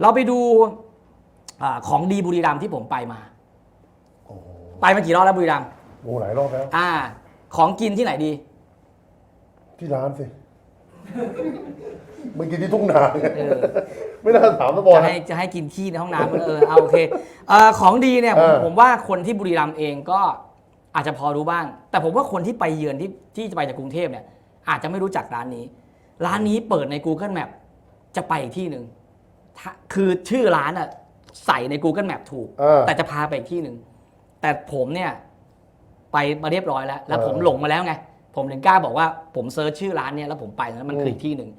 เราไปดูอาของดีบุรีรัมย์ที่ผมไปมาโอ้โหไปมากี่รอบแล้วบุรีรัมย์โอ้หลายรอบแล้วอ่า ของกินที่ไหนดี ที่ร้านสิเมื่อกี้ที่ทุ่งนาไงเออไม่น่าถามนะบอลจะให้จะให้กินขี้ในห้องน้ำมันเออเอาโอเคเอ่อของดีเนี่ยผมเออผมว่าคนที่บุรีรัมย์เองก็อาจจะพอรู้บ้าง แต่ผมว่าคนที่ไปเยือนที่ที่จะไปจากกรุงเทพเนี่ย อาจจะไม่รู้จักร้านนี้ ร้านนี้เปิดใน Google Map จะไปอีกที่หนึ่งถ้า คือชื่อร้านอะใส่ใน Google Map ถูก เออ แต่จะพาไปอีกที่หนึ่ง แต่ผมเนี่ยไปมาเรียบร้อยแล้ว แล้วเออผมหลงมาแล้วไง ผมถึงกล้าบอกว่าผมเซิร์ชชื่อร้านเนี่ยแล้วผมไปแล้วมันคืออีกที่หนึ่ง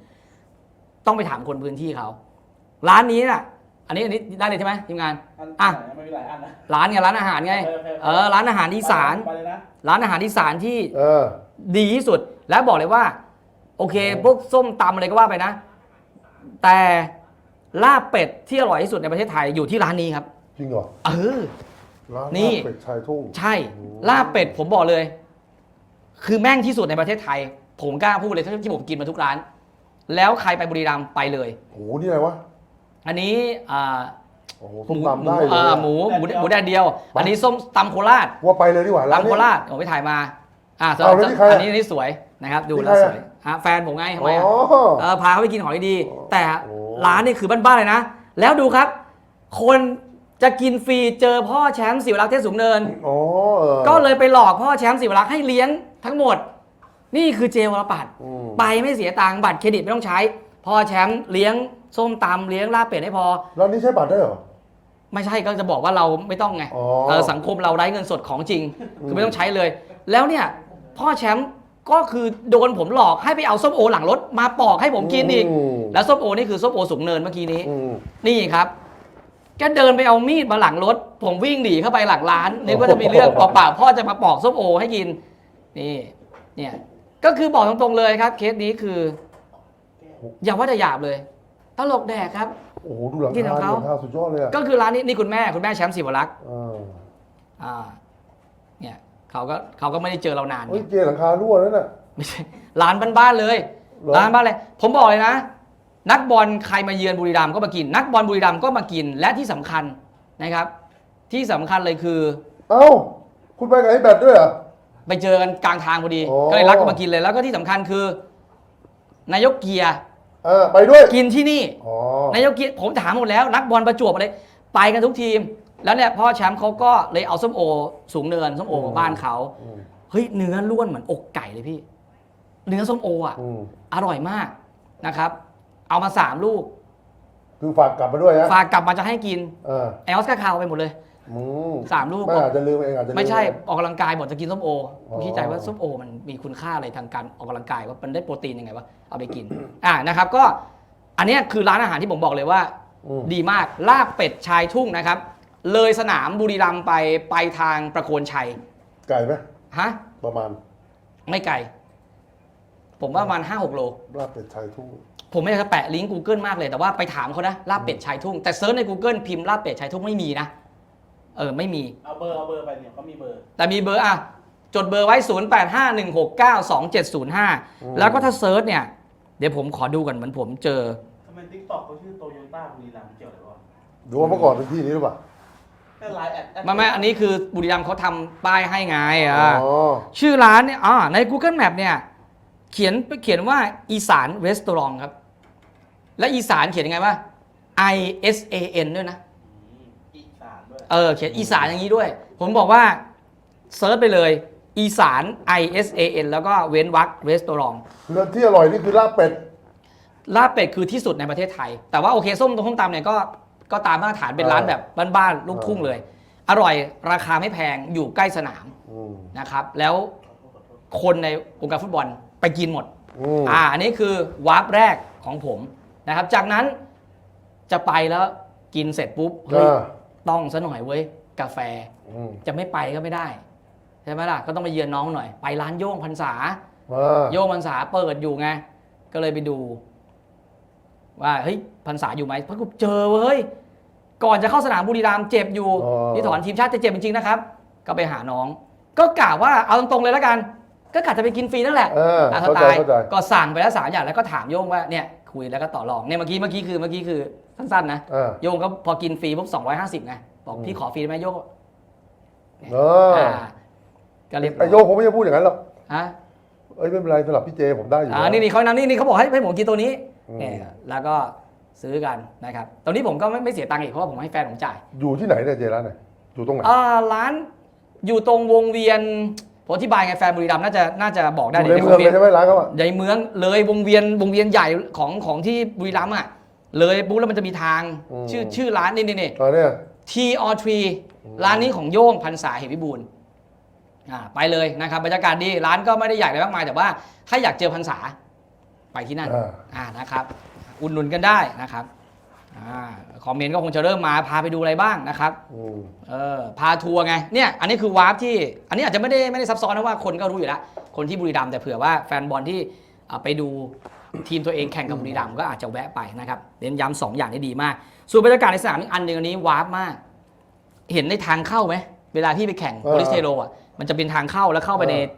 ต้องไปถามคนพื้นที่เขา ร้านนี้น่ะ อันนี้อันนี้ได้เลยใช่ไหมทีมงาน อันอะไม่มีหลายอันนะ ร้านไงร้านอาหารไงโอเคโอเคเออ ร้านอาหารอีสาน ไปเลยนะ ร้านอาหารอีสานที่ เออ ดีที่สุดและบอกเลยว่า โอเค พวกส้มตำอะไรก็ว่าไปนะ แต่ ลาบเป็ดที่อร่อยที่สุดในประเทศไทยอยู่ที่ร้านนี้ครับจริงเหรอเออ ร้านนี่ ลาบเป็ดชายทุ่งใช่ ลาบเป็ดผมบอกเลย คือแม่งที่สุดในประเทศไทย ผมกล้าพูดเลยที่ผมกินมาทุกร้าน แล้วใครไปบุรีรัมย์ไปเลย โอ้โหนี่อะไรวะอันนี้อ่าโอ้โหหส้มมูตำได้หมูเลยอ่าอะหมูหมูหมูแดดเดียว อันนี้ส้มตำโคราชว่าไปเลยดีกว่าร้านตำเนี้โคยราชผมไปถ่ายมา อ่าเอาแล้วนี่ใครอะอันนี้อันนี้สวยนะครับ ดูนี่แล้วใครสอะวยฮะแฟนผมไงทำไมอะอ๋อเออพาเขาไปกินของดีๆแต่โอ้ ร้านนี่คือบ้านๆเลยนะ แล้วดูครับ คนจะกินฟรีเจอพ่อแชมป์สิวรักษ์เทศสูงเนินอ๋อออก็เลยไปหลอกพ่อแชมป์สิวรักษ์ให้เลี้ยงทั้งหมด นี่คือเจวรปัตร อืม ไปไม่เสียตังค์บัตรเครดิตไม่ต้องใช้ พ่อแชมป์เลี้ยงส้มตำเลี้ยงลาบเป็ดให้พอร้านนี้ใช้บัตรได้เหรอ ไม่ใช่ก็จะบอกว่าเราไม่ต้องไงอ๋อเออสังคมเราไร้เงินสดของจริง คือไม่ต้องใช้เลย แล้วเนี่ย พ่อแชมป์ ก็คือโดนผมหลอกให้ไปเอาส้มโอหลังรถมาปอกให้ผมกินอีกมแล้วส้มโอนี่คือส้มโอสูงเนินเมื่อกี้นี้ อืม นี่ครับ แกเดินไปเอามีดมาหลังรถ ผมวิ่งหนีเข้าไปหลังร้านนึกว่าจะมีเรื่องเปล่าๆพ่อจะมาปอกส้มโอให้กิน นี่ เนี่ย ก็คือบอกตรงๆเลยครับ เคสนี้คือ อย่าว่าแต่หยาบเลยตลกแดกครับ โอ้โหดูหลังกินขคาองเขา หลังคาสุดยอดเลยอะก็คือร้านนี้นี่คุณแม่คุณแม่แชมป์ศิวรักษ์อ่าอ่า เนี่ยเขาก็เขาก็ไม่ได้เจอเรานานเฮ้ยไงเจหลังคารั่วแล้วน่ะ ไม่ใช่ร้านบ้านๆเลยเหรอ ร้านบ้านเลย ผมบอกเลยนะ นักบอลใครมาเยือนบุรีรัมย์ก็มากิน นักบอลบุรีรัมย์ก็มากินและที่สำคัญนะครับ ที่สำคัญเลยคือ เอ้า คุณไปกับไอ้แบตด้วยเหรอ ไปเจอกันกลางทางพอดี โอ้ ก็เลยรักก็มากินเลยแล้วก็ที่สำคัญคือ นายกเกียร์เออไปด้วยกินที่นี่ อ๋อนายกเกียร์ผมถามหมดแล้ว นักบอลประจวบอะไรไปกันทุกทีม แล้วเนี่ยพ่อแชมป์เขาก็เลยเอาส้มโอ สูงเนินส้มโอของบ้านเขาอืมเฮ้ยเนื้อล้วนเหมือนอกไก่เลยพี่ เนื้อส้มโออะอืมอร่อยมากนะครับ เอามาสามลูก คือฝากกลับมาด้วยนะฝากกลับมาจะให้กินเออไอออสการ์คาวไปหมดเลยอืมสามลูก ไม่อาจจะลืมเองอาจจะลื ไม่ใช่ออกกำลังกายบอกจะกินส้มโออ๋อผมคิดใจว่าส้มโอมันมีคุณค่าอะไรทางการออกกำลังกายว่ามันได้โปรตีนยังไงวะเอาไปกิน อ่านะครับ ก็อันเนี้ยคือร้านอาหารที่ผมบอกเลยว่า อืม ดีมากลาบเป็ดชายทุ่งนะครับ เลยสนามบุรีรัมย์ไปไปทางประโคนชัยไก่ไหมฮะประมาณไม่ไกล ผมว่าประมาณห้าหกโลลาบเป็ดชายทุ่งผมไม่อยากจะแปะลิงก์ Google มากเลยแต่ว่าไปถามเขานะลาบเป็ดชายทุ่ง แต่เซิร์ชใน Google พิมพ์ลาบเป็ดชายทุ่งไม่มีนะ เออไม่มี เอาเบอร์เอาเบอร์ไปเนี่ยเขามีเบอร์ แต่มีเบอร์อะ จดเบอร์ไว้ 0851692705 แล้วก็ถ้าเซิร์ชเนี่ย เดี๋ยวผมขอดูก่อนเหมือนผมเจอทำไมทิกตอกเขาชื่อโตโยต้าบุรีรัมย์เกี่ยวอะไรวะดูว่าเมื่อก่อนเป็นที่นี้หรือเปล่าแค่ ไลน์แอดแอดไม่ไม่อันนี้คือบุรีรัมย์เขาทำป้ายให้ไงอะอ๋อ ชื่อร้านเนี่ยอ่าใน Google Map เนี่ย เขียนเขียนว่าอีสานรีสตอรองครับ และอีสานเขียนยังไงว่า I S A N ด้วยนะอืมอีสานด้วย เออเขียนอีสานอย่างนี้ด้วย ผมบอกว่าเซิร์ชไปเลย อีสาน I S A N แล้วก็เว้นวรรครีสตอรองคือที่อร่อยนี่คือลาบเป็ด ลาบเป็ดคือที่สุดในประเทศไทย แต่ว่าโอเคส้มตรงส้มตำเนี่ยก็ ก็ตามมาตรฐานเป็นร้านแบบบ้านๆลูกทุ่งเลย อร่อยราคาไม่แพงอยู่ใกล้สนามอืมนะครับ แล้วคนในวงการฟุตบอลไปกินหมด อืม อ่าอันนี้คือวาร์ปแรกของผมนะครับ จากนั้นจะไปแล้วกินเสร็จปุ๊บเฮ้ยอ่าต้องซะหน่อยเว้ยกาแฟอืมจะไม่ไปก็ไม่ได้ใช่ไหมล่ะก็ต้องไปเยือนน้องหน่อย ไปร้านโย่งพรรษาอ่าโย่งพรรษาเปิดอยู่ไงก็เลยไปดู ว่าเฮ้ยพรรษาอยู่ไหมปรากฏเจอเว้ยก่อนจะเข้าสนามบุรีรัมย์เจ็บอยู่นี่ถอนทีมชาติจะเจ็บจริงๆนะครับ ก็ไปหาน้อง ก็กะว่าเอาตรงๆเลยแล้วกัน ก็กะจะไปกินฟรีนั่นแหละ เออตามสเข้าไตใจล์เข้าใจ ก็สั่งไปแล้วสามอย่างแล้วก็ถามโย่งว่าเนี่ยคุยแล้วก็ต่อรองเนี่ยเมื่อกี้เมื่อกี้คือเมื่อกี้คือสั้นๆนะเออ โยงก็พอกินฟรีปุ๊บสองร้อยห้าสิบไงบอกอืม พี่ขอฟรีได้ไหมโยงเอออ่าก็เรียบร้ไอโยกผมไม่จะพูดอย่างนั้นหรอก ฮะเอ้ยไม่เป็นไรสำหรับพี่เจผมได้อยู่อ่าแล้วนี่นี่เขานำนี่นี่เขาบอกให้ให้ผมกินตัวนี้อืม เนี่ยแล้วก็ซื้อกันนะครับตรงนี้ผมก็ไม่ไม่เสียตังค์อีกเพราะว่าผมให้แฟนผมจ่าย อยู่ที่ไหนเนี่ยเจร้านไหนอยู่ตรงไหนอ่าร้านอยู่ตรงวงเวียนผมอธิบายไงแฟนบุรีรัมย์น่าจะน่าจะบอกอได้ยู่ในดี๋ยวเมืองวเลยใช่ไหมร้านเขาอะในเมืองเลยวงเวียนวงเวียนใหญ่ของของที่บุรีรัมย์อะเลยปุ๊บแล้วมันจะมีทางอืมชื่อชื่อร้านนี่นี่นี่ตอนเนี้ย T or Tree ร้านนี้ของโย่งพันษาเหตุวิบูลย์อ่าไปเลยนะครับบรรยากาศดีร้านก็ไม่ได้ใหญ่อะไรมากมายแต่ว่าถ้าอยากเจอพันษา ไปที่นั่นอ่าอ่านะครับ อุดหนุนกันได้นะครับอ่าคอมเมนต์ก็คงจะเริ่มมาพาไปดูอะไรบ้างนะครับอืมเออพาทัวร์ไงเนี่ยอันนี้คือวาร์ปที่ อันนี้อาจจะไม่ได้ไม่ได้ซับซ้อนนะว่าคนก็รู้อยู่แล้ว คนที่บุรีรัมย์แต่เผื่อว่าแฟนบอลที่อ่าไปดูทีมตัวเองแข่งกับบุรีรัมย์ก็อาจจะแวะไปนะครับเน้นย้ำสองอย่างนี้ดีมาก ส่วนบรรยากาศในสนามอีกอันหนึ่งอันนี้วาร์ปมาก เห็นในทางเข้าไหมเวลาพี่ไปแข่งโปลิสเทโรอะมันจะเป็นทางเข้าแล้วเข้าไปในอ่า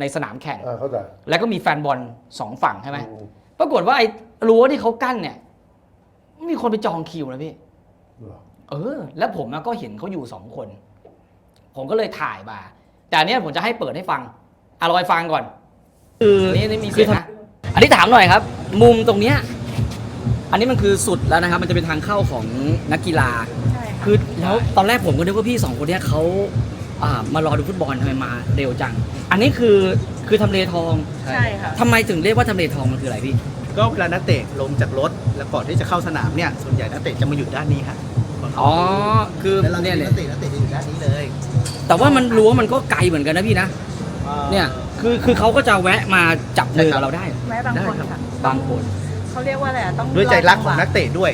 ในสนามแข่ง อ่าเข้าใจแล้วก็มีแฟนบอลสองฝั่งใช่ไหม อืมปรากฏว่าไอ้รั้วที่เขากั้นเนี่ย มีคนไปจองคิวนะพี่ เหรอเออ แล้วผมอะก็เห็นเขาอยู่สองคน ผมก็เลยถ่ายมา แต่อันเนี้ยผมจะให้เปิดให้ฟังอร่อยฟังก่อน คือนี่นี่มีเสียงนะอันนี้ถามหน่อยครับ มุมตรงเนี้ยอันนี้มันคือสุดแล้วนะครับ มันจะเป็นทางเข้าของนักกีฬา ใช่ค่ะคือแล้วตอนแรกผมก็นึกว่าพี่สองคนเนี้ยเขาอ่ามารอดูฟุตบอลทำไมมาเร็วจัง อันนี้คือคือทำเลทองใช่ค่ะ ทำไมถึงเรียกว่าทำเลทองมันคืออะไรพี่ ก็เวลานักเตะลงจากรถแล้วก่อนที่จะเข้าสนามเนี่ยส่วนใหญ่นักเตะจะมาหยุดด้านนี้ค่ะอ๋อคือแล้วเราเนี่ยเห็นเนี่ยนักเตะนักเตะจะอยู่ด้านนี้เลยแต่ว่ามันรั้วมันก็ไกลเหมือนกันนะพี่นะเนี่ยคือคือเขาก็จะแวะมาจับมือกับเราได้ แม้บางคนค่ะบางคนเขาเรียกว่าอะไรอะต้องด้วยใจรักของจัหวะนักเตะด้วย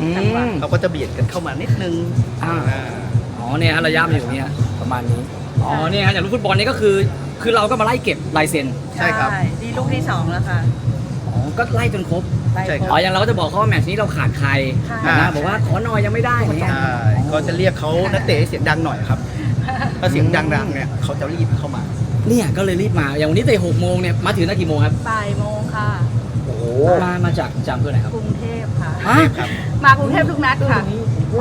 อืมเขาก็จะเบียดกันเข้ามานิดนึงอ่าอ๋อเนี่ยฮะระยะมันอยู่ตรงเนี้ย ประมาณนี้ อ๋อเนี่ยฮะอย่างลูกฟุตบอลนี่ก็คือ คือเราก็มาไล่เก็บลายเซ็นใช่ครับ ดีลูกที่สองแล้วค่ะอ๋อก็ไล่จนครบไล่ใช่ครับ อ๋ออย่างเราก็จะบอกเขาว่าแมตช์นี้เราขาดใครค่ะ นะบอกว่าขอหน่อยยังไม่ได้อย่างเงี้ย ใช่ก็จะเรียกเขานักเตะให้เสียงดังหน่อยครับ ถ้าเสียงดังๆเนี่ยเขาจะรีบเข้ามา เนี่ยก็เลยรีบมาอย่างวันนี้เตะหกโมงเนี่ยมาถึงนากี่โมงครับบ่ายโมงค่ะโอ้โหมามาจากจากอำเภอไหนครับกรุงเทพค่ะฮะครับมากรุงเทพทุกนัดค่ะ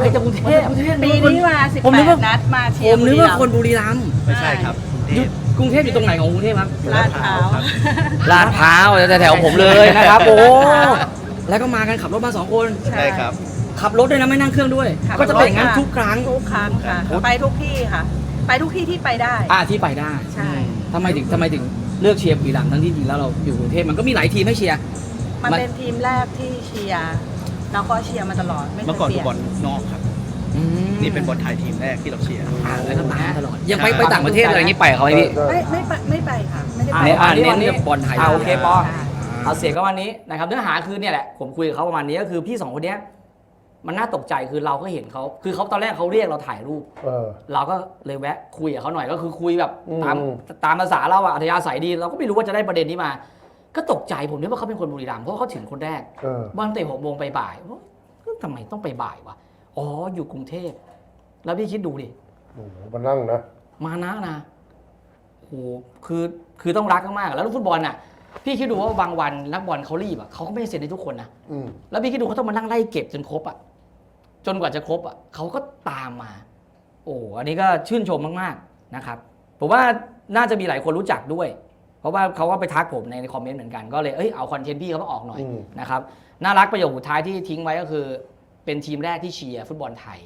ไปจากกรุงเทพปีนี้มาสิบผมแปนึกว่าดนัดมาเชีผยร์มนึกว่าบุรีรัมย์คนบุรีรัมย์ไม่ใช่ครับกรุงเทพอยู่กรุงเทพอยู่ตรงไหนของกรุงเทพครับลาดพร้าวครับลาดพร้าวแต่แถวผมเลยนะครับโอ้แล้วก็มากันขับรถมาสองคนใช่ครับ ขับรถด้วยนะไม่นั่งเครื่องด้วยขับก็จะเป็นอย่างนั้นรถค่ะทุกครั้งทุกครั้งค่ะไปทุกที่ค่ะ ไปทุกที่ที่ไปได้ อ่าที่ไปได้ใช่ทำไมถึงทำไมถึงเลือกเชียร์บุรีรัมย์ทั้งที่จริงแล้วเราอยู่กรุงเทพมันก็มีหลายทีมให้เชียร์มันมันเป็นทีมแรกที่เชียร์ แล้วก็เชียร์มาตลอดไม่เคเมื่อยก่อนเปดูลี่ยนบอลนอกครับนี่เป็นบอลไทยทีมแรกที่เราเชียร์ อ่าแล้วก็ตามมาตลอดยังไปใช่ไปต่างประเทศอะไรอย่างนี้ไปกับเขาไหมพี่ใช่ไม่ไม่ไปไม่ไปค่ะ ไม่ได้อ่าไป เนี่ยอ่าค่ะเน้นเนี่ยบอลไทย อ่าโอเคปอใช่เอาเสียงก็วันนี้นะครับเนื้อหาคือเนี่ยแหละผมคุยกับเขาประมาณนี้ก็คือพี่สองคนเนี้ยมันน่าตกใจคือเราก็เห็นเขาคือเขาตอนแรกเขาเรียกเราถ่ายรูป เออ เราก็เลยแวะคุยกับเขาหน่อยก็คือคุยแบบอืมตามตามภาษาเราอะอัธยาศัยดีเราก็ไม่รู้ว่าจะได้ประเด็นนี้มา ก็ตกใจผมนึกว่าเขาเป็นคนบุรีรัมย์เพราะว่าเขาถึงคนแรกเออบ้านเตะหกโมงไปบ่ายเฮ้ยทำไมต้องไปบ่ายวะอ๋ออยู่กรุงเทพแล้วพี่คิดดูดิ โอ้โหมานั่งนะ มานะนะโอ้โหคือ คือต้องรักมากๆ แล้วลูกฟุตบอลน่ะ พี่คิดดูว่าบางวันนักบอลเขารีบอะเขาก็ไม่ได้เซ็นให้ทุกคนนะ อืมแล้วพี่คิดดูเขาต้องมานั่งไล่เก็บจนครบอะ จนกว่าจะครบอะเขาก็ตามมา โอ้ อันนี้ก็ชื่นชมมากๆ นะครับ ผมว่าน่าจะมีหลายคนรู้จักด้วยเพ ราะว่าเขาก็ไปทักผมในคอมเมนต์เหมือนกันก็เลยเอ้ยเอาคอนเทนต์พี่เขามาออกหน่อยอืม นะครับน่ารักประโยคสุดท้ายที่ทิ้งไว้ก็คือ เป็นทีมแรกที่เชียร์ฟุตบอลไทย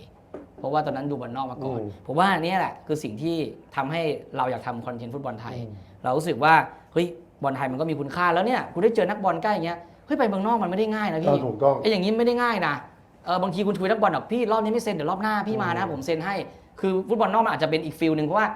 เพราะว่าตอนนั้นดูบอลนอกมาก่อนผมว่าเนี่ยแหละคือสิ่งที่ทำให้เราอยากทำคอนเทนต์ฟุตบอลไทย เรารู้สึกว่าเฮ้ยบอลไทยมันก็มีคุณค่าแล้วเนี่ยคุณได้เจอนักบอลใกล้อย่างเงี้ยเฮ้ยไปเมืองนอกมันไม่ได้ง่ายนะเอพี่อถูกต้อง ไอ้อย่างนี้ไม่ได้ง่ายนะเออบางทีคุณคุยนักบอลแบบพี่รอบนี้ไม่เซ็นเดี๋ยวรอบหน้าพี่มานะผมเซ็นให้ คือฟุตบอลนอกมันอาจจะเป็นอีกฟิลหนึ่งเพราะว่า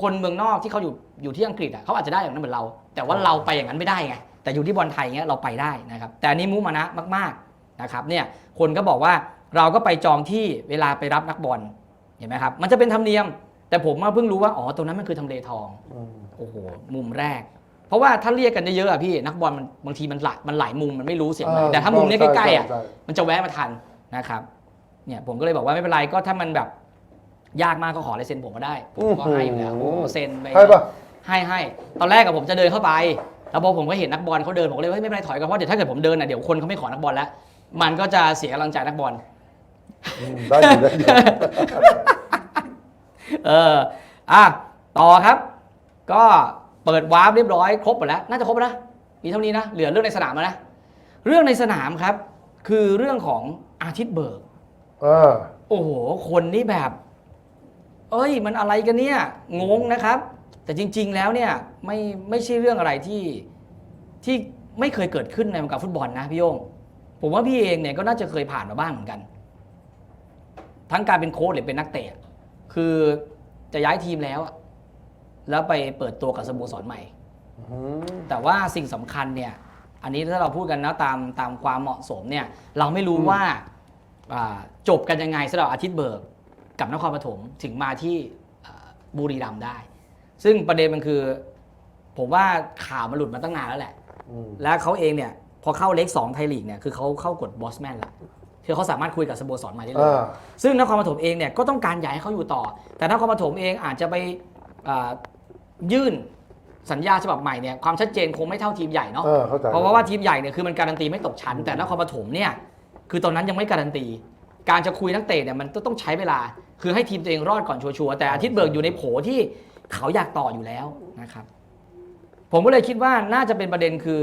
คนเมืองนอกที่เขาอยู่อยู่ที่อังกฤษอะเขาอาจจะได้อย่างนั้นเหมือนเรา แต่ว่าเราไปอย่างนั้นไม่ได้ไงแต่อยู่ที่บอลไทยเงี้ยเราไปได้นะครับ แต่อันนี้มุมานะมากๆนะครับเนี่ยคนก็บอกว่าเราก็ไปจองที่เวลาไปรับนักบอลเห็นไหมครับมันจะเป็นธรรมเนียม แต่ผมมาเพิ่งรู้ว่าอ๋อตรงนั้นมันคือทำเลทองอืมโอ้โหมุมแรก เพราะว่าถ้าเรียกกันเยอะๆอะพี่นักบอลมันบางทีมันหลายมันหลายมุมมันไม่รู้เสียงไหนแต่ถ้ามุมเนี้ยใกล้ๆอะใช่มันจะแวะมาทันนะครับเนี่ยผมก็เลยบอกว่าไม่เป็นไรก็ถ้ามันแบบ ยากมากก็ขอลายเซ็นผมก็ได้ ผมก็ให้อยู่แล้วผมก็เซ็นไปใช่ปะ ให้ให้ตอนแรกกับผมจะเดินเข้าไป แล้วพอผมก็เห็นนักบอลเขาเดินผมก็เลยเฮ้ยไม่เป็นไรถอยกันเพราะเดี๋ยวถ้าเกิดผมเดินน่ะเดี๋ยวคนเขาไม่ขอนักบอลแล้วมันก็จะเสียกำลังใจนักบอล อืมได้อยู่ได้อยู่ เออ อะ ต่อครับ ก็เปิดวาร์ปเรียบร้อยครบหมดแล้ว น่าจะครบแล้วนะ มีเท่านี้นะ เหลือเรื่องในสนามแล้วนะ เรื่องในสนามครับ คือเรื่องของอาทิตย์เบิกอ่าโอ้โห คนนี่แบบ เอ้ย มันอะไรกันเนี่ยงงนะครับ แต่จริง ๆ แล้วเนี่ยไม่ไม่ใช่เรื่องอะไรที่ที่ไม่เคยเกิดขึ้นในวงการฟุตบอลนะพี่โยงผมว่าพี่เองเนี่ยก็น่าจะเคยผ่านมาบ้างเหมือนกัน ทั้งการเป็นโค้ชหรือเป็นนักเตะ คือจะย้ายทีมแล้ว แล้วไปเปิดตัวกับสโมสรใหม่ แต่ว่าสิ่งสำคัญเนี่ย อันนี้ถ้าเราพูดกันนะตามตามความเหมาะสมเนี่ย เราไม่รู้ว่าอ่าจบกันยังไงสำหรับอาทิตย์เบิก กับนครปฐมถึงมาที่อ่าบุรีรัมย์ได้ ซึ่งประเด็นมันคือ ผมว่าข่าวมันหลุดมาตั้งนานแล้วแหละอืมแล้วเขาเองเนี่ยพอเข้าเล็กสองไทยลีกเนี่ยคือเขาเข้ากดบอสแมนแล้วคือเขาสามารถคุยกับสโมสรใหม่ได้เลยอ่าซึ่งนครปฐมเองเนี่ยก็ต้องการอยากให้เขาอยู่ต่อ แต่นครปฐมเองอาจจะไปอ่ายื่นสัญญาฉบับใหม่เนี่ยความชัดเจนคงไม่เท่าทีมใหญ่เนาะเออเข้าใจเพราะว่าทีมใหญ่เนี่ยคือมันการันตีไม่ตกชั้น แต่นครปฐมเนี่ยคือตอนนั้นยังไม่การันตี การจะคุยนักเตะเนี่ยมันต้องใช้เวลา คือให้ทีมตัวเองรอดก่อนชัวร์ๆแต่อาทิตย์เบิกอยู่ในโผที่เขาอยากต่ออยู่แล้วนะครับ ผมก็เลยคิดว่าน่าจะเป็นประเด็นคือ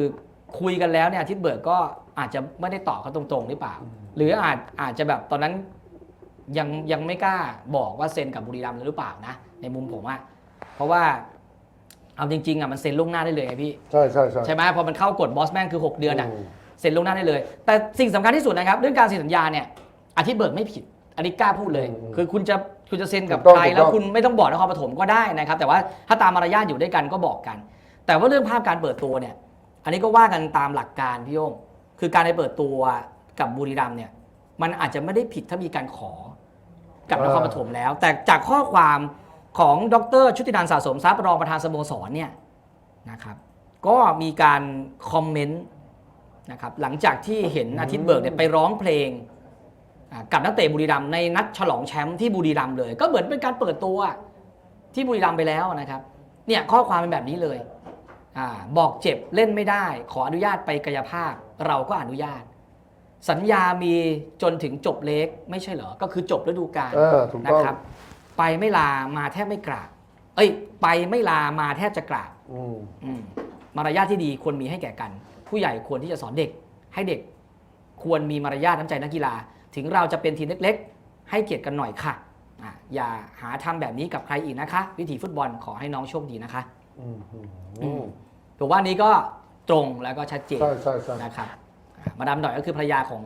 คุยกันแล้วเนี่ยอาทิตย์เบิกก็อาจจะไม่ได้ตอบเขาตรงๆหรือเปล่า หรืออาจอาจจะแบบตอนนั้นยังยังไม่กล้าบอกว่าเซ็นกับบุรีรัมย์หรือเปล่านะ ในมุมผมอะเพราะว่าเอาจริงๆอะมันเซ็นล่วงหน้าได้เลยไงพี่ใช่ใช่ใช่ใช่ไหมพอมันเข้ากฎบอสแมนคือ 6 เดือนอะอืมเซ็นล่วงหน้าได้เลย แต่สิ่งสำคัญที่สุดนะครับ เรื่องการเซ็นสัญญาเนี่ย อาทิตย์เบิกไม่ผิดอันนี้กล้าพูดเลย อืมคือคุณจะคุณจะเซ็นกับถูกต้องใครถูกต้อง แล้วคุณไม่ต้องบอกนครปฐมก็ได้นะครับ แต่ว่าถ้าตามมารยาทอยู่ด้วยกันก็บอกกัน แต่ว่าเรื่องภาพการเปิดตัวเนี่ย อันนี้ก็ว่ากันตามหลักการพี่โยงคือการไปเปิดตัวกับบุรีรัมย์เนี่ย มันอาจจะไม่ได้ผิดถ้ามีการขอกับนครปฐมแล้ว แต่จากข้อความของดรชุตินันท์สะสมทรัพย์รองประธานสโมสรเนี่ยนะครับ ก็มีการคอมเมนต์นะครับหลังจากที่เห็นอาทิตย์เบิกเนี่ยไปร้องเพลงอ่า กับนักเตะบุรีรัมย์ในนัดฉลองแชมป์ที่บุรีรัมย์เลย ก็เหมือนเป็นการเปิดตัวที่บุรีรัมย์ไปแล้วนะครับ เนี่ยข้อความเป็นแบบนี้เลยอาบอกเจ็บเล่นไม่ได้ ขออนุญาตไปกายภาพ เราก็อนุญาต สัญญามีจนถึงจบเล็กไม่ใช่เหรอ ก็คือจบฤดูกาลเออถูกนะต้องครับ ไปไม่ลามาแทบไม่กราบ เอ้ย ไปไม่ลามาแทบจะกราบอืมอืมมารยาทที่ดีควรมีให้แก่กัน ผู้ใหญ่ควรที่จะสอนเด็ก ให้เด็กควรมีมารยาทน้ำใจนักกีฬา ถึงเราจะเป็นทีมเล็กๆ ให้เกียรติกันหน่อยค่ะอะ อย่าหาทำแบบนี้กับใครอีกนะคะ วิถีฟุตบอลขอให้น้องโชคดีนะคะอืมอืมอือืมมถือว่าอันนี้ก็ตรงแล้วก็ชัดเจนใช่ใช่ใช่นะครับอะมาดามหน่อยก็คือภรรยาของ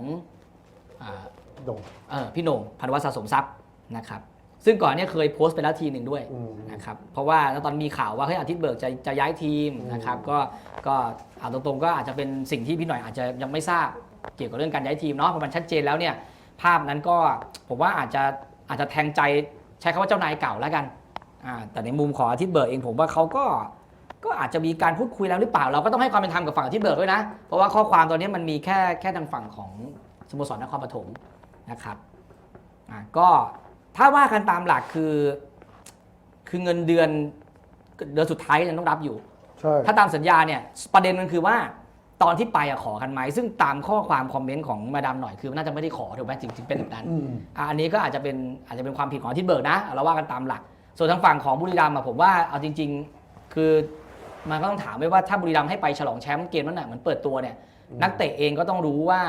อ่า โด่งเออพี่โหน่งพันวัฒน์สะสมทรัพย์นะครับ ซึ่งก่อนเนี่ยเคยโพสต์ไปแล้วทีหนึ่งด้วยอืมนะครับเพราะว่าตอนมีข่าวว่าเฮ้ยอาทิตย์เบิกจะจะย้ายทีมอืม นะครับก็ก็เอาตรงๆก็อาจจะเป็นสิ่งที่พี่หน่อยอาจจะยังไม่ทราบเกี่ยวกับเรื่องการย้ายทีมเนาะเพราะมันชัดเจนแล้วเนี่ย ภาพนั้นก็ผมว่าอาจจะอาจจะแทงใจใช้คำว่าเจ้านายเก่าแล้วกันอ่าแต่ในมุมของอาทิตย์เบิกเองผมว่าเขาก็ก็อาจจะมีการพูดคุยแล้วหรือเปล่า เราก็ต้องให้ความเป็นธรรมกับฝั่งอาทิตย์เบิกด้วยนะ เพราะว่าข้อความตอนนี้มันมีแค่แค่ทางฝั่งของสโมสรนครปฐมนะครับอะก็ถ้าว่ากันตามหลักคือ คือเงินเดือนเดือนสุดท้ายยังต้องรับอยู่ใช่ถ้าตามสัญญาเนี่ยประเด็นมันคือว่า ตอนที่ไปอะขอกันไหมซึ่งตามข้อความคอมเมนต์ของมาดามหน่อยคือน่าจะไม่ได้ขอถูกไหมจริงๆเป็นแบบนั้นอืมอะอันนี้ก็อาจจะเป็นอาจจะเป็นความผิดของที่เบิกนะเราว่ากันตามหลัก ส่วนทางฝั่งของบุรีรัมย์อะผมว่าเอาจริง ๆ คือมันก็ต้องถามไว้ว่าถ้าบุรีรัมย์ให้ไปฉลองแชมป์เกมนั้นน่ะเหมือนเปิดตัวเนี่ย นักเตะเองก็ต้องรู้ว่า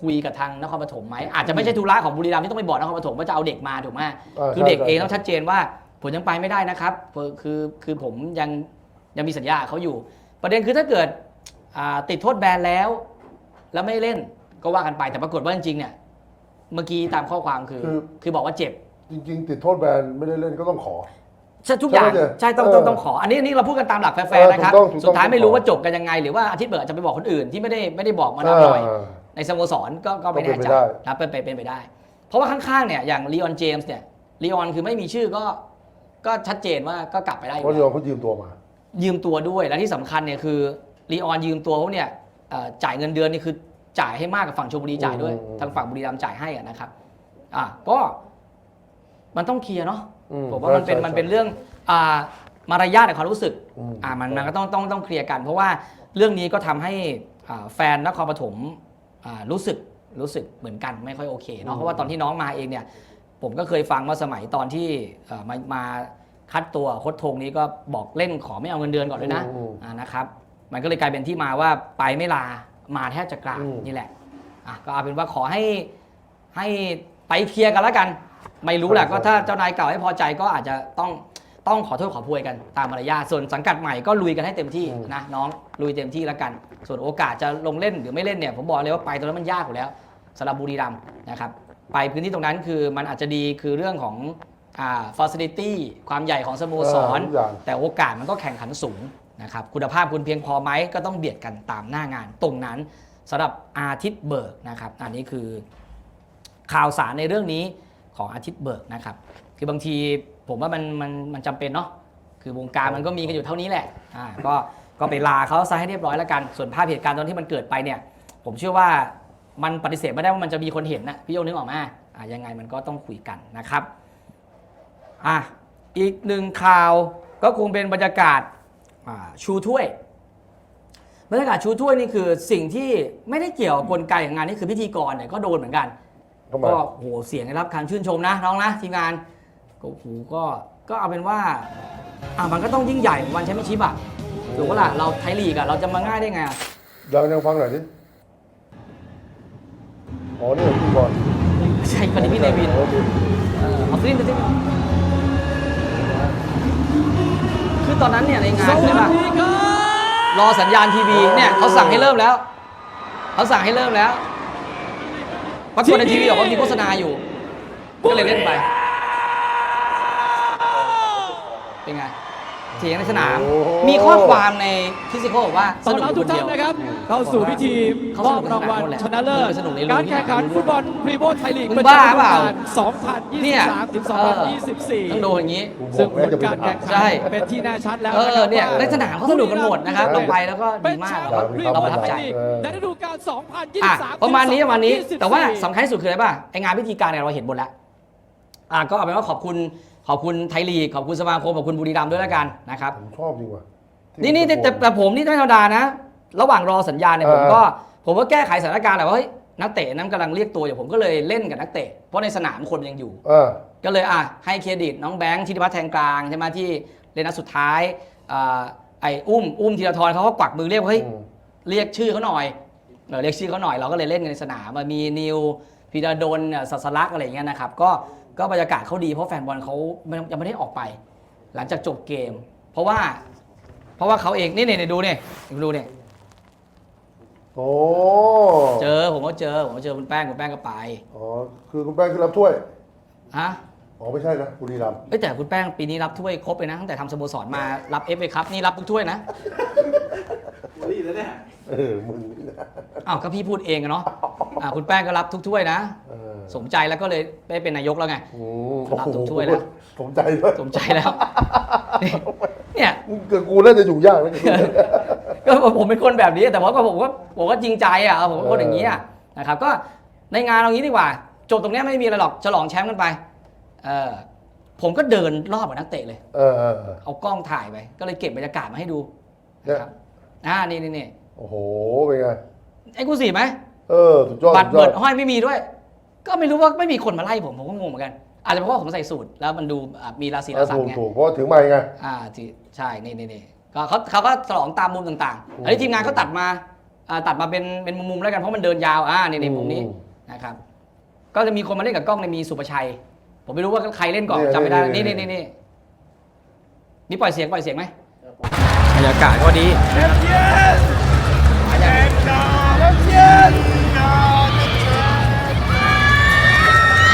คุยกับทางนครปฐมไหมอาจจะไม่ใช่ธุระของบุรีรัมย์ที่ต้องไปบอกนครปฐมว่าจะเอาเด็กมาถูกไหมาคือเด็กใช่เองใช่ต้องชัดเจนว่าผมยังไปไม่ได้นะครับคือคือคือผมยังยังมีสัญญากับเขาอยู่ ประเด็นคือถ้าเกิดอ่า ติดโทษแบนแล้ว แล้วไม่เล่นก็ว่ากันไปแต่ปรากฏว่าจริงๆเนี่ยเมื่อกี้ตามข้อความคือ คือ คือบอกว่าเจ็บ จริง ๆ ติดโทษแบนไม่ได้เล่นก็ต้องขอ ใช่ทุกอย่างใช่ไหมใช่ต้องเออต้องต้องขออันนี้อันนี้เราพูดกันตามหลักแฟเอร์อๆนะครับ ถูกต้องถูกต้องสุดท้ายไม่รู้ต้องขอว่าจบกันยังไง หรือว่าอาทิตย์เบิร์ดจะไปบอกคนอื่นที่ไม่ได้ไม่ได้บอกมาดามหน่อยาในสโมสรก็ก็ไม่ก็เป็แน่นไปใจได้ นะเป็นไปเป็นไปได้ เพราะว่าข้างๆเนี่ยอย่างลีออนเจมส์เนี่ยลีออนคือไม่มีชื่อก็ก็ชัดเจนว่าก็กลับไปได้อเพยู่ราะแล้วเดี๋ยวเขายืมตัวมา ยืมตัวด้วยและที่สำคัญเนี่ยคือ ลีออนยืมตัวเขาเนี่ยเอ่อจ่ายเงินเดือนนี่คือจ่ายให้มากกับฝั่งชลบุรีจ่ายด้วยอืมทางฝั่งบุรีรัมย์จ่ายให้อะนะครับอะก็มันต้องเคลียร์เนาะอืผมว่ามันเป็นใช่มันเป็นเรื่องอ่ามารยาทในความรู้สึกอืมอ่ามันมันก็ต้องต้องต้องเคลียร์กัน เพราะว่าเรื่องนี้ก็ทำให้อ่าแฟนนครปฐมอ่ารู้สึกรู้สึกเหมือนกันไม่ค่อยโอเคเนาะเพราะว่าตอนที่น้องมาเองเนี่ย ผมก็เคยฟังว่าสมัยตอนที่เอ่อมามาคัดตัวโค้ชทงนี้ก็บอกเล่นขอไม่เอาเงินเดือนก่อนเลยนะอืมอ่านะครับ มันก็เลยกลายเป็นที่มาว่าไปไม่ลามาแทบจะกราบอืมนี่แหละอะก็เอาเป็นว่าขอให้ให้ไปเคลียร์กันแล้วกัน ไม่รู้แหละก็ถ้าเจ้านายเก่าไม่พอใจก็อาจจะต้องต้องขอโทษขอโพยกันตามมารยาทส่วนสังกัดใหม่ก็ลุยกันให้เต็มที่นะน้องลุยเต็มที่แล้วกัน ส่วนโอกาสจะลงเล่นหรือไม่เล่นเนี่ยผมบอกเลยว่าไปตรงนั้นมันยากอยู่แล้วสำหรับบุรีรัมย์นะครับไปพื้นที่ตรงนั้นคือมันอาจจะดีคือเรื่องของอ่าฟอร์ซิลิตี้ความใหญ่ของสโมสรเออทุกอย่างแต่โอกาสมันก็แข่งขันสูง นะครับคุณภาพคุณเพียงพอไหมก็ต้องเบียดกันตามหน้างานตรงนั้นสำหรับอาทิตย์เบิกนะครับอันนี้คือข่าวสารในเรื่องนี้ของอาทิตย์เบิกนะครับคือบางทีผมว่ามันมันมันจำเป็นเนาะคือวงการมันก็มีกันอยู่เท่านี้แหละอ่าก็ก็ไปลาเขาซะให้เรียบร้อยแล้วกัน ส่วนภาพเหตุการณ์ตอนที่มันเกิดไปเนี่ย ผมเชื่อว่ามันปฏิเสธไม่ได้ว่ามันจะมีคนเห็นนะพี่โยนึกออกไหมาอะยังไงมันก็ต้องคุยกันนะครับอะอีกหนึ่งข่าวก็คงเป็นบรรยากาศอ่า ชูถ้วยบรรยากาศชูถ้วยนี่คือสิ่งที่ไม่ได้เกี่ยวกับกลไกของงานนี่คือพิธีกรเนี่ยก็โดนเหมือนกันทำไมก็โหเสียงได้รับการชื่นชมนะน้องนะทีมงานก็โหก็ก็เอาเป็นว่าอะมันก็ต้องยิ่งใหญ่เหมือนวันแชมเปี้ยนชิพอะถูกปะล่ะเราไทยลีกอะเราจะมาง่ายได้ไงอะยังยังฟังหน่อยดิอ๋อนี่เหรอพี่บอลไม่ใช่คนนี้พี่เนวินโอเคเออเอาซิลินไปซิ ตอนนั้นเนี่ยในงานใช่ปะรอสัญญาณทีวีเนี่ยเขาสั่งให้เริ่มแล้วเขาสั่งให้เริ่มแล้วปรากฏในทีวีบอกว่ามีโฆษณาอยู่ ก็เลยเล่นไป เป็นไง เสียงในสนามมีข้อความในฟิสิกอลบอกว่าสต้อนนุกรับคทุกนเดีท่ายวนนะครับ เข้าสู่พิธีเขามสอนุบกรางวัลสนานหมดแหละชนะเลิศสนุกในรูการที่แข่งขันอยากรู้ฟุตบอลพรีโมไทยลีกมึงประจำบ้าฤดูเปล่ากาลเนี่ย2023ถึงเออ2024ต้องโดนอย่างนี้กูบซึ่องกผแล้วลจะเป็นการแข่งขัใช่ นเป็นที่แน่ชัดแล้วเอนะคอรับเนี่ยว่าในสนามเขาสนุกกันหมดนะครับเราไปแล้วก็เป็ดีนมาแชกมป์เราพรีเราโมประทับไทใจยลีกเออในฤดูกาล อะ2023ประมาณนี้ประมาณนี้2024แต่ว่าสำคัญที่สุดคืออะไรป่ะไองานพิธีการเนี่ยเราเห็นหมดแล้วอะก็เอาเป็นว่าขอบคุณ ขอบคุณไทยลีกขอบคุณสมาคมขอบคุณบุรีรัมย์ด้วยแล้วกันนะครับผมชอบจริงว่ะที่นี่นี่แต่แต่แต่ผมนี่ไม่ธรรมดานะ ระหว่างรอสัญญาณเนี่ยเออผมก็ผมก็แก้ไขสถานการณ์แหละว่าเฮ้ยนักเตะนั้นกำลังเรียกตัวอยู่ผมก็เลยเล่นกับนักเตะเพราะในสนามคนมันยังอยู่เออก็เลยอะให้เครดิตน้องแบงค์ธิติพัฒน์แทนกลางใช่ไหมที่เล่นนัดสุดท้ายอ่าไอ้อุ้มอุ้มธีรทรเขาก็กวักมือเรียกว่าเฮ้ยอืมเรียกชื่อเขาหน่อยเออเรียกชื่อเขาหน่อยเราก็เลยเล่นกันในสนามมันมีนิวพีดาดนเนี่ยสัสลักษณ์อะไรอย่างเงี้ยนะครับก็ ก็บรรยากาศเขาดีเพราะแฟนบอลเขาไม่ยังไม่ได้ออกไป หลังจากจบเกม เพราะว่า เพราะว่าเขาเองนี่นี่ดูเนี่ยดูเนี่ยโอ้เจอผมก็เจอผมก็เจอคุณแป้งคุณแป้งก็ไปอ๋อคือคุณแป้งขึ้นรับถ้วยฮะอ๋อไม่ใช่นะบุรีรัมย์เอ้ยแต่คุณแป้งปีนี้รับถ้วยครบเลยนะตั้งแต่ทำสโมสรมารับเอฟเอคัพนี่รับทุกถ้วยนะ บุรีแล้วเนี่ยเออมึงนี่นะอ้าวก็พี่พูดเองอะเนาะอ่าคุณแป้งก็รับทุกถ้วยนะ เออสมใจแล้วก็เลยได้เป็นนายกแล้วไง อืมรับทุกถ้วยแล้ว สมใจด้วยสมใจแล้ว นี่เนี่ยเกิดกูน่าจะอยู่ยากนะ ก็ผมเป็นคนแบบนี้แต่ว่าก็ผมก็ผมก็จริงใจอะผมก็คนอย่างนี้อะนะครับ ก็ในงานเอางี้ดีกว่า จบตรงเนี้ยไม่มีอะไรหรอกฉลองแชมป์กันไปเออผมก็เดินรอบกับนักเตะเลย เออเออเออ เอากล้องถ่ายไป ก็เลยเก็บบรรยากาศมาให้ดูเนี่ยนะครับ อ่านี่นี่นี่โอ้โห เป็นไง ไอ้กูสีไหมเออสุดยอดบัตรสุดยเบิอดดห้อยไม่มีด้วย ก็ไม่รู้ว่าไม่มีคนมาไล่ผมผมก็งงเหมือนกันอาจจะเพราะว่าผมใส่สูตรแล้วมันดูอะมีราศีราสังถูกไงถูกเพราะว่าถึงไม้ไง อ่าที่ใช่นี่นี่นี่ก็เขาเขาก็ฉลองตามมุมต่างๆอันนี้ทีมงานเขาตัดมาอ่าตัดมาเป็นเป็นมุมๆแล้วกันเพราะมันเดินยาวอ่านี่นี่มุมนี้อืมนะครับ ก็จะมีคนมาเล่นกับกล้องในยมีสุประชัย ผมไม่รู้ว่าใครเล่นก่อนเนี่ยจำไม่ได้เนี่นี่ยนี่นี่นี่มีปล่อยเสียงปล่อยเสียงไหมบ รรยากาศก็ดี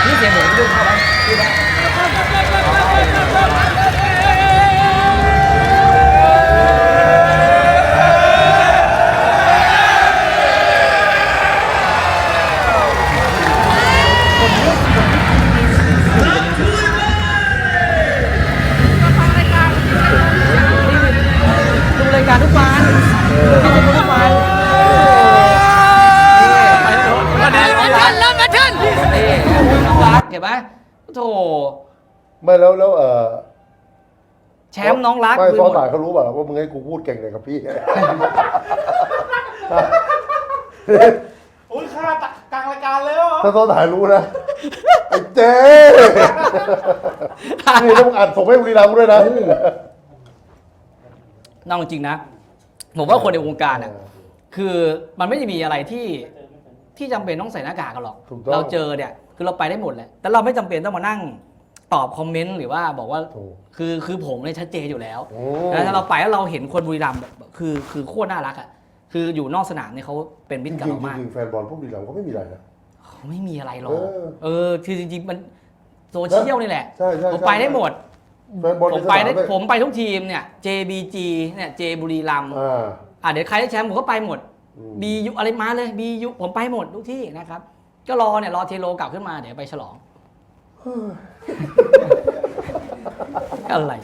นี่เสียงผมดูเข้าไหมดูไห ไหมโธ่ไม่แล้วแล้วเออแชมป์น้องรักไม่คุยซ้อหนมดถ่ายเขารู้เปล่าว่ามึงให้กูพูดเก่งเลยกับพี่โอ้ยฆ่ากลางรายการเลยเหรอถ้าซ้อนถ่ายรู้นะไอ้เจ๊นี่ต้องอัดส่งให้บุรีรัมย์ด้วยนะนอกจริงนะ ผมว่าคนในวงการอะ คือมันไม่ได้มีอะไรที่ ที่จำเป็นต้องใส่หน้ากากกันหรอกถูกต้องเราเจอเนี่ยคือเราไปได้หมดแหละแต่เราไม่จำเป็นต้องมานั่งตอบคอมเมนต์หรือว่าบอกว่าถูกคือคือผมเนี่ยชัดเจนอยู่แล้วโอ้แล้วถ้าเราไปแล้วเราเห็นคนบุรีรัมย์แบบคือคือโคตรน่ารักอะคืออยู่นอกสนามเนี่ยเขาเป็นมิจตรกับริงเรามากๆจริงๆแฟนบอลพวกบุรีรัมย์ก็ไม่มีอะไรนะเขาไม่มีอะไรหรอกเออเออคือจริงๆมันโซเชียลนี่แหละใช่ใช่ผมใช่ไปได้หมดแฟนบอลผมในสไปนามได้เนี่ยผมไปทุกทีมเนี่ย JBG เนี่ย J บุรีรัมย์อ่าอะเดี๋ยวใครได้แชมป์ผมก็ไปหมด อืม BU อะไรมาเลย BU ผมไปหมดทุกที่นะครับ ก็รอเนี่ยรอเทโลกลับขึ้นมาเดี๋ยวไปฉลองอะไร